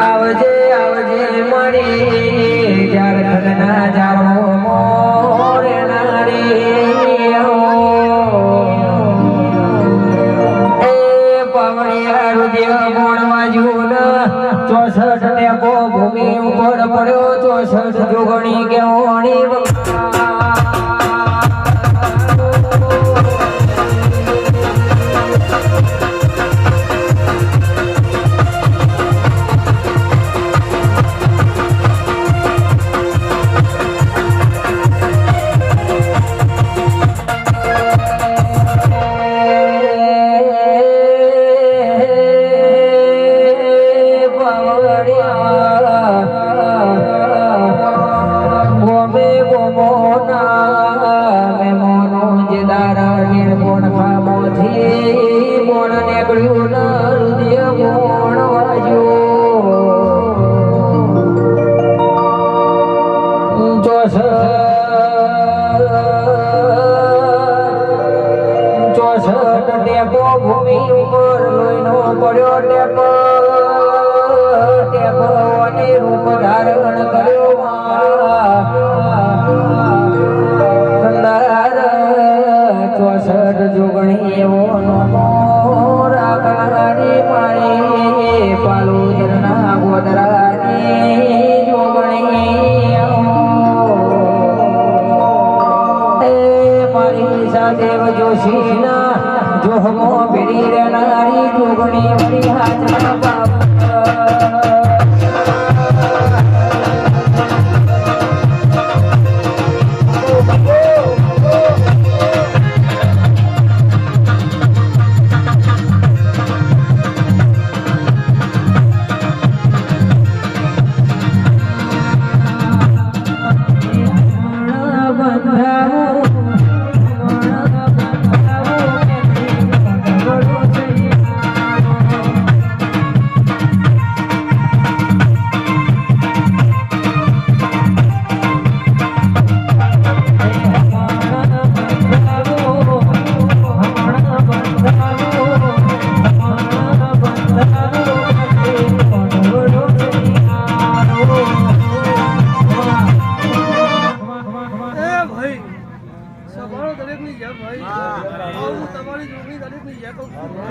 આવજે આવજે મળી ત્યાર ખગના જારો મોરે નારે એ પવણિયા ચોસઠ ટેકો ભૂમિ ઉપર પડ્યો, ચોસઠ જોગણી કે ઓણી દારા નિર્ગુણ ખામોથી મોણ નીકળ્યું ભૂમિ ઉપર પડ્યો ટેકો ટેકો અને રૂપ ધારણ સાથે જોશીના જોહમો ભેડી રહેનારી જોગણી વળી હાથના બાપ.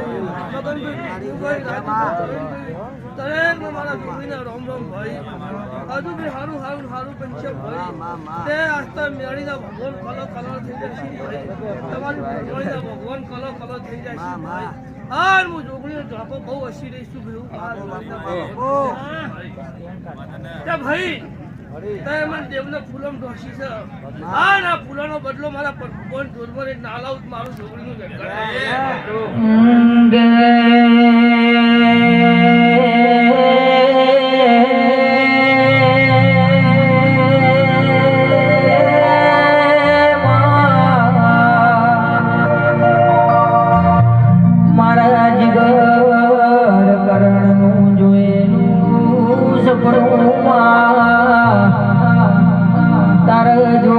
છું દરેકને મારા જોગણીના રોમ રોમ ભાઈ હજુ બી સારું હારું હારું પેન્શન ભાઈ તે આસ્તા મેળીના ભગવાન કલો કલર થઈ જશે તમારી જોગણીના ભગવાન કલો કલર થઈ જશે હાલ હું જોગણીનો ઝાપો બહુ હસી રહીશું ભાઈ ભાઈ તે મને દેવને ફૂલમ ઢોસી છે. હા ના ફૂલોનો બદલો મારા ભગવાન જોરમાં નાલા ઉત મારું છોકરીનું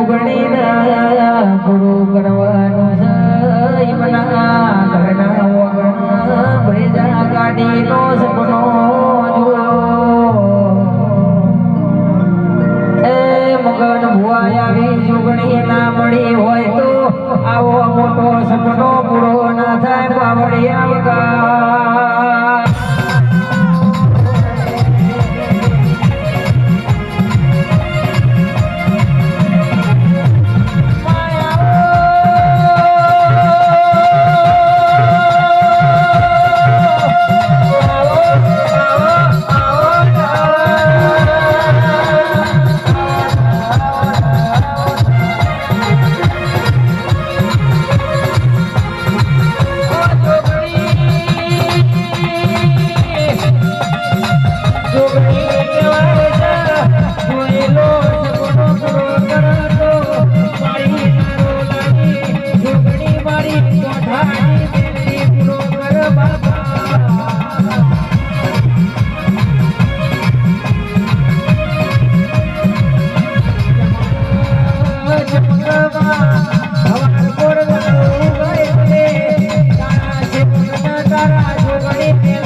જોગણીના ગુરુ કરવાનું છે મના ઘરના જોગણી ના મળી હોય તો આવો મોટો સપનો પૂરો ના થાય પાવડિયા रा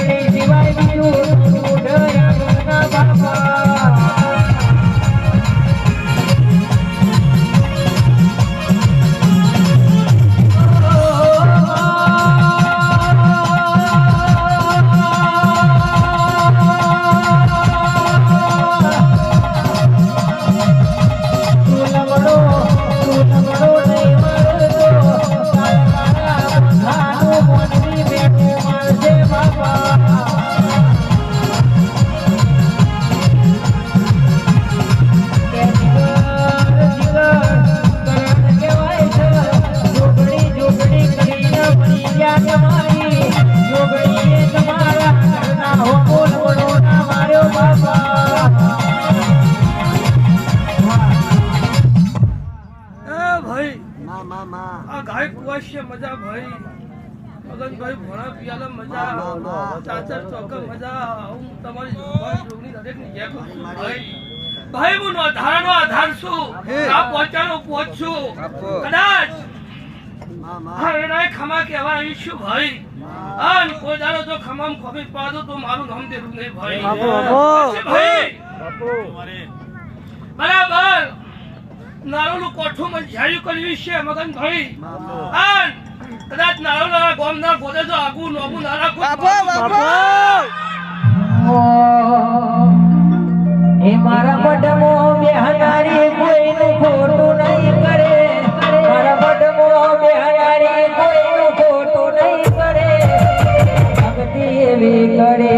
મજા ભાઈ. મગનભાઈ ભોળા પિયાલા મજા. ચાચર ચોકર મજા. હું તમારી જોગણી દરેકની જય ભાઈ. ભાઈ હું નોંધારાનો આધાર છું. આ કદાચ હા ખમા કહેવા આવી છું ભાઈ. અન કોઈ દાડો જો ખમામ ખોબી પાડો તો મારું નામ દેરું નહીં ભાઈ. ભાઈ. બરાબર. નાળોનું કોઠું મંજાયું કર્યું છે મગન ભાઈ. કદાચ નાળો નાળા ગોમ ના ગોદે તો આગુ નોબુ નાળા એ મારા બડમો બેહનારી કોઈનું ખોટું નહીં કરે. મારા બડમો બેહનારી કોઈનું ખોટું નહીં કરે. ભક્તિ એવી કરે.